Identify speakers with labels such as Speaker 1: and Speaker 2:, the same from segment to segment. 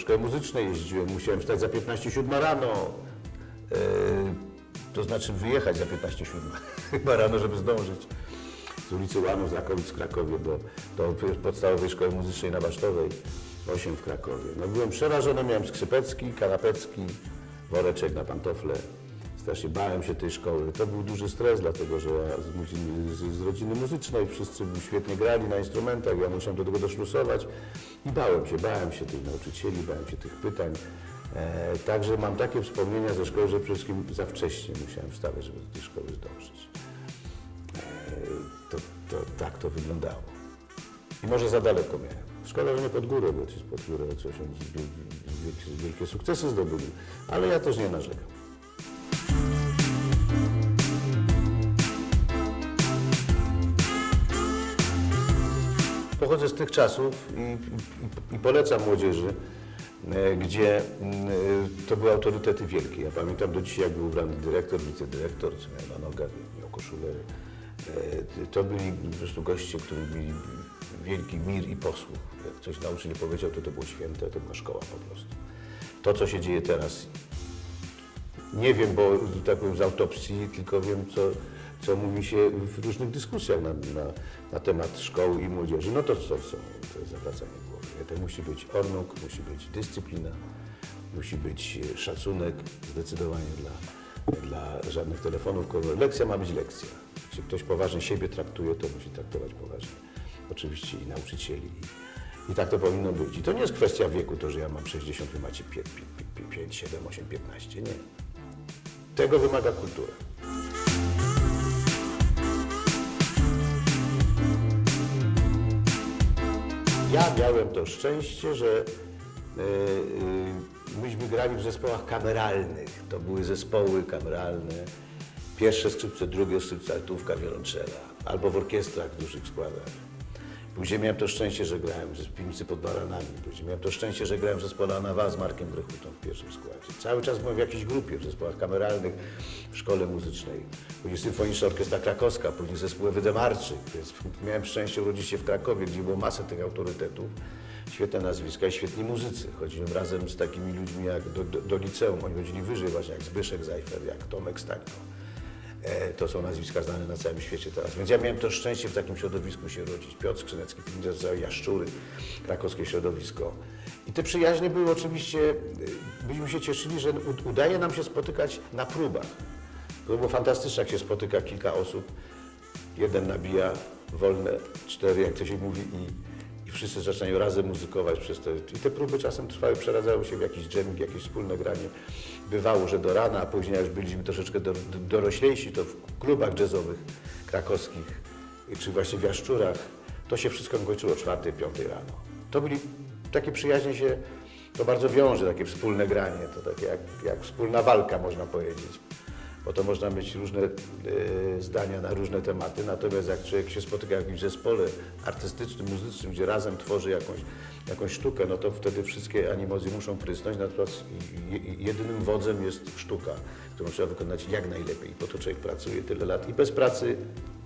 Speaker 1: szkoły muzycznej jeździłem, musiałem wstać za 15.07 rano. E, to znaczy wyjechać za 15.07 chyba rano, żeby zdążyć z ulicy Łanów, z Rakowic w Krakowie do, do podstawowej szkoły muzycznej na Basztowej, 8 w Krakowie. No byłem przerażony, miałem skrzypecki, kanapecki, woreczek na pantofle. Strasznie bałem się tej szkoły. To był duży stres, dlatego że ja z, z, z rodziny muzycznej wszyscy świetnie grali na instrumentach, ja musiałem do tego doszlusować i bałem się, bałem się tych nauczycieli, bałem się tych pytań. E, także mam takie wspomnienia ze szkoły, że przede wszystkim za wcześnie musiałem wstawać, żeby do tej szkoły zdążyć. To, to tak to wyglądało. I może za daleko miałem. Szkoda, że nie pod górę, bo ci pod górę coś wielkie, wielkie sukcesy zdobyli, ale ja też nie narzekam. Pochodzę z tych czasów i, i, i polecam młodzieży, e, gdzie e, to były autorytety wielkie. Ja pamiętam do dzisiaj, jak był ubrany dyrektor, wicedyrektor, co miał na nogach, miał koszulę. E, To byli po prostu goście, którzy mieli wielki mir i posłuch. Jak coś nauczyciel powiedział, to to było święte, to była szkoła po prostu. To, co się dzieje teraz, nie wiem, bo tak powiem z autopsji, tylko wiem, co, co mówi się w różnych dyskusjach na, na, na temat szkoły i młodzieży. No to co są? To jest zawracanie głowy. To musi być ornuk, musi być dyscyplina, musi być e, szacunek zdecydowanie dla, dla żadnych telefonów. Lekcja ma być lekcja. Jeśli ktoś poważnie siebie traktuje, to musi traktować poważnie. Oczywiście i nauczycieli. I, I tak to powinno być. I to nie jest kwestia wieku, to, że ja mam 60, wy macie 5, 5 7, 8, 15. Nie. Tego wymaga kultura. Ja miałem to szczęście, że e, e, myśmy grali w zespołach kameralnych. To były zespoły kameralne. Pierwsze skrzypce, drugie skrzypce, altówka, wiolonczela. Albo w orkiestrach w dużych składach. Później miałem to szczęście, że grałem w Piwnicy pod Baranami. Później miałem to szczęście, że grałem w zespole Anawa z Markiem Grechutą w pierwszym składzie. Cały czas byłem w jakiejś grupie, w zespołach kameralnych, w szkole muzycznej. Później Symfoniczna Orkiestra Krakowska, później zespół Ewy Demarczyk. Więc miałem szczęście urodzić się w Krakowie, gdzie było masę tych autorytetów. Świetne nazwiska i świetni muzycy. Chodziłem razem z takimi ludźmi jak do, do, do liceum. Oni chodzili wyżej właśnie, jak Zbyszek Zajfer, jak Tomek Stańko. E, To są nazwiska znane na całym świecie teraz. Więc ja miałem to szczęście w takim środowisku się rodzić. Piotr Skrzynecki, Piwnica Jaszczury, krakowskie środowisko. I te przyjaźnie były oczywiście, y, byśmy się cieszyli, że udaje nam się spotykać na próbach. To było fantastyczne, jak się spotyka kilka osób. Jeden nabija wolne cztery, jak to się mówi, i, wszyscy zaczynają razem muzykować przez te... I te próby czasem trwały, przeradzały się w jakiś dżemik, jakieś wspólne granie. Bywało, że do rana, a później jak już byliśmy troszeczkę do, do, doroślejsi, to w klubach jazzowych krakowskich, czy właśnie w Jaszczurach, to się wszystko kończyło o czwartej, piątej rano. To byli, takie przyjaźnie się, to bardzo wiąże, takie wspólne granie, to takie jak, jak wspólna walka, można powiedzieć bo to można mieć różne e, zdania na różne tematy, natomiast jak człowiek się spotyka w jakimś zespole artystycznym, muzycznym, gdzie razem tworzy jakąś, jakąś sztukę, no to wtedy wszystkie animozje muszą prysnąć, natomiast je- je- jedynym wodzem jest sztuka, którą trzeba wykonać jak najlepiej. Po to człowiek pracuje tyle lat i bez pracy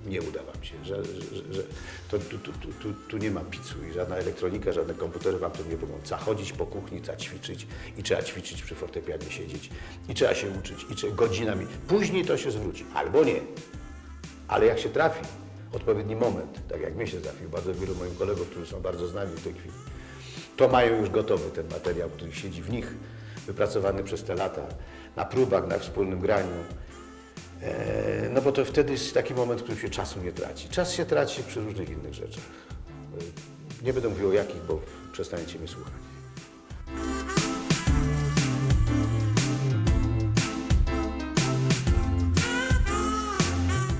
Speaker 1: nie uda wam się, że, że, że to, tu, tu, tu, tu, tu nie ma pizzu i żadna elektronika, żadne komputery wam to nie pomogą. Trzeba chodzić po kuchni, trzeba ćwiczyć i trzeba ćwiczyć przy fortepianie siedzieć i trzeba się uczyć i trzeba godzinami. Później to się zwróci, albo nie. Ale jak się trafi odpowiedni moment, tak jak mnie się trafił, bardzo wielu moim kolegów, którzy są bardzo znani w tej chwili, to mają już gotowy ten materiał, który siedzi w nich, wypracowany przez te lata, na próbach, na wspólnym graniu. E, No bo to wtedy jest taki moment, w którym się czasu nie traci. Czas się traci przy różnych innych rzeczach. E, Nie będę mówił o jakich, bo przestaniecie mnie słuchać.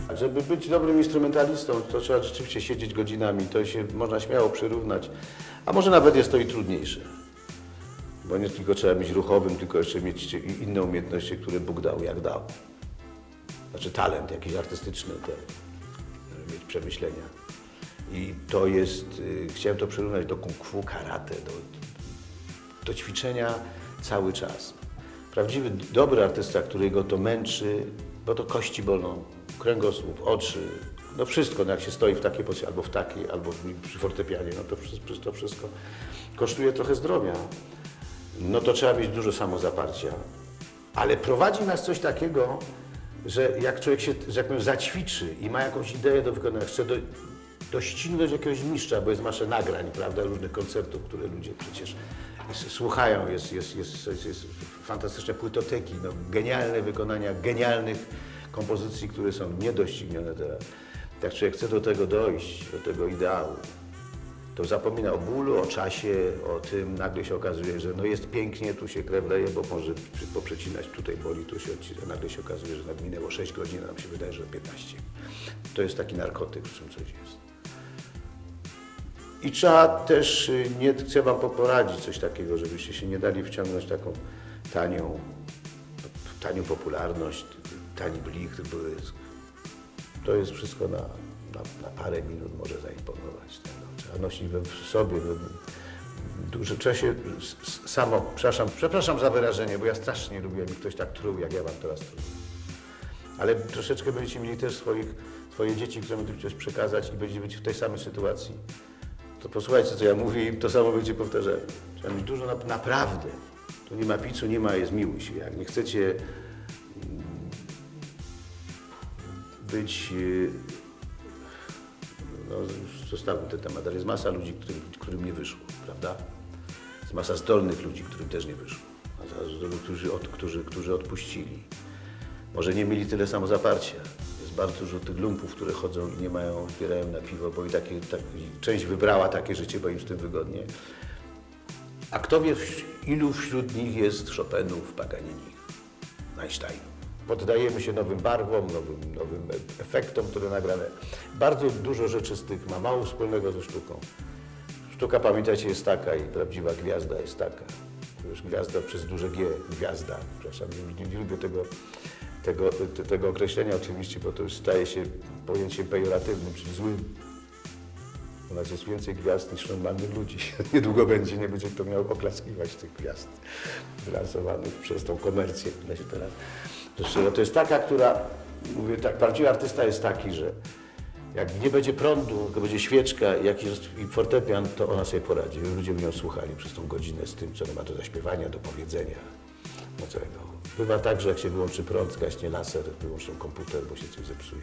Speaker 1: A Żeby być dobrym instrumentalistą, to trzeba rzeczywiście siedzieć godzinami. To się można śmiało przyrównać. A może nawet jest to i trudniejsze. Bo nie tylko trzeba być ruchowym, tylko jeszcze mieć inne umiejętności, które Bóg dał, jak dał. Znaczy talent jakiś artystyczny, te, mieć przemyślenia. I to jest, y, chciałem to przyrównać do kung fu, karate, do, do ćwiczenia cały czas. Prawdziwy, dobry artysta, którego to męczy, bo to kości bolą, kręgosłup, oczy, no wszystko, no jak się stoi w takiej pozycji, albo w takiej, albo przy fortepianie, no to to wszystko kosztuje trochę zdrowia. no to trzeba mieć dużo samozaparcia. Ale prowadzi nas coś takiego, że jak człowiek się, że jak powiem, zaćwiczy i ma jakąś ideę do wykonania, chce do, doścignąć jakiegoś mistrza, bo jest masę nagrań, prawda, różnych koncertów, które ludzie przecież słuchają, jest, jest, jest, jest, jest fantastyczne płytoteki, no, genialne wykonania genialnych kompozycji, które są niedoścignione teraz. Jak człowiek chce do tego dojść, do tego ideału, to zapomina o bólu, o czasie, o tym, nagle się okazuje, że no jest pięknie, tu się krew leje, bo może poprzecinać, tutaj boli, tu się odcina, nagle się okazuje, że minęło 6 godzin, a nam się wydaje, że 15. To jest taki narkotyk, w czym coś jest. I trzeba też, y, nie chcę Wam poradzić coś takiego, żebyście się nie dali wciągnąć taką tanią, tanią popularność, tani blik. To jest wszystko na, na, na parę minut może zaimponować. Tak? No, we w sobie. No, dużo, trzeba się samo, przepraszam, przepraszam za wyrażenie, bo ja strasznie lubię, jak ktoś tak truł, jak ja Wam teraz truję. Ale troszeczkę będziecie mieli też swoich, swoje dzieci, które będziecie coś przekazać i będziecie być w tej samej sytuacji. To posłuchajcie, co ja mówię i to samo będziecie powtarzali. Trzeba mieć dużo, na, naprawdę. Tu nie ma piczu, nie ma, jest miłość. Jak nie chcecie być, y, już zostawmy ten temat, ale jest masa ludzi, którym, którym nie wyszło, prawda? Jest masa zdolnych ludzi, którym też nie wyszło. Masa zdolnych, którzy, od, którzy, którzy odpuścili. Może nie mieli tyle samo zaparcia. Jest bardzo dużo tych lumpów, które chodzą i nie mają, zbierają na piwo, bo i takie, tak, część wybrała takie życie, bo im z tym wygodnie. A kto wie, ilu wśród nich jest Chopinów, Paganini, Einsteinów. Poddajemy się nowym barwom, nowym, nowym efektom, które nagrane. Bardzo dużo rzeczy z tych ma mało wspólnego ze sztuką. Sztuka, pamiętacie, jest taka i prawdziwa gwiazda jest taka. Już gwiazda przez duże G, gwiazda. Przepraszam, nie, nie, lubię tego, tego, te, tego określenia oczywiście, bo to już staje się pojęciem pejoratywnym, czyli złym. U nas jest więcej gwiazd niż normalnych ludzi. Niedługo będzie, nie będzie kto miał oklaskiwać tych gwiazd wylansowanych przez tą komercję, która się teraz rozszerza. To jest taka, która, mówię tak, prawdziwy artysta jest taki, że jak nie będzie prądu, tylko będzie świeczka jak jest i fortepian, to ona sobie poradzi. Ludzie mnie słuchali przez tą godzinę z tym, co ona ma do zaśpiewania, do powiedzenia. No całego. Bywa tak, że jak się wyłączy prąd, zgaśnie laser, wyłączą komputer, bo się coś zepsuje.